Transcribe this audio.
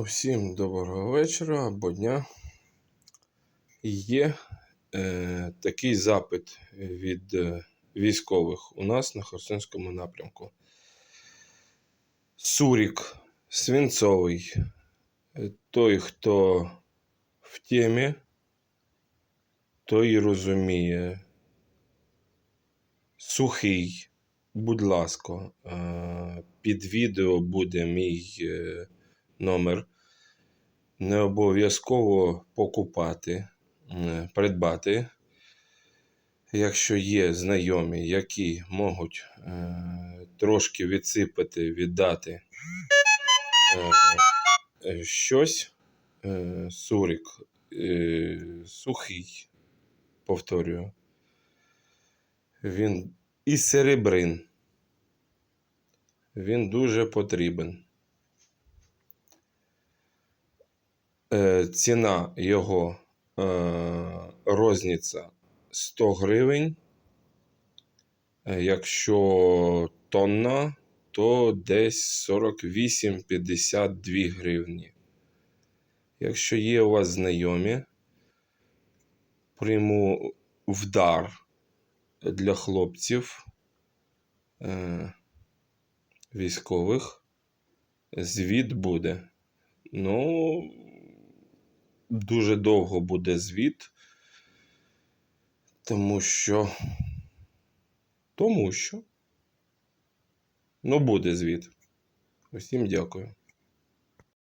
Всім доброго вечора або дня. Є е, такий запит від е, військових у нас на Херсонському напрямку. Сурік свинцовий. Е, Той, хто в темі, той розуміє. Сухий, будь ласка, е, під відео буде мій е, номер. Не обов'язково покупати, придбати. Якщо є знайомі, які можуть е, трошки відсипати, віддати е, е, щось, е, сурік е, сухий, повторюю. Він і серебрин. Він дуже потрібен. Е, ціна його е, розниця 100 гривень. Е, Якщо тонна, то десь 48-52 гривні. Якщо є у вас знайомі, прийму в дар для хлопців е, військових. Звіт буде. Ну, дуже довго буде звіт, тому що. Тому що. Ну, буде звіт. Усім дякую.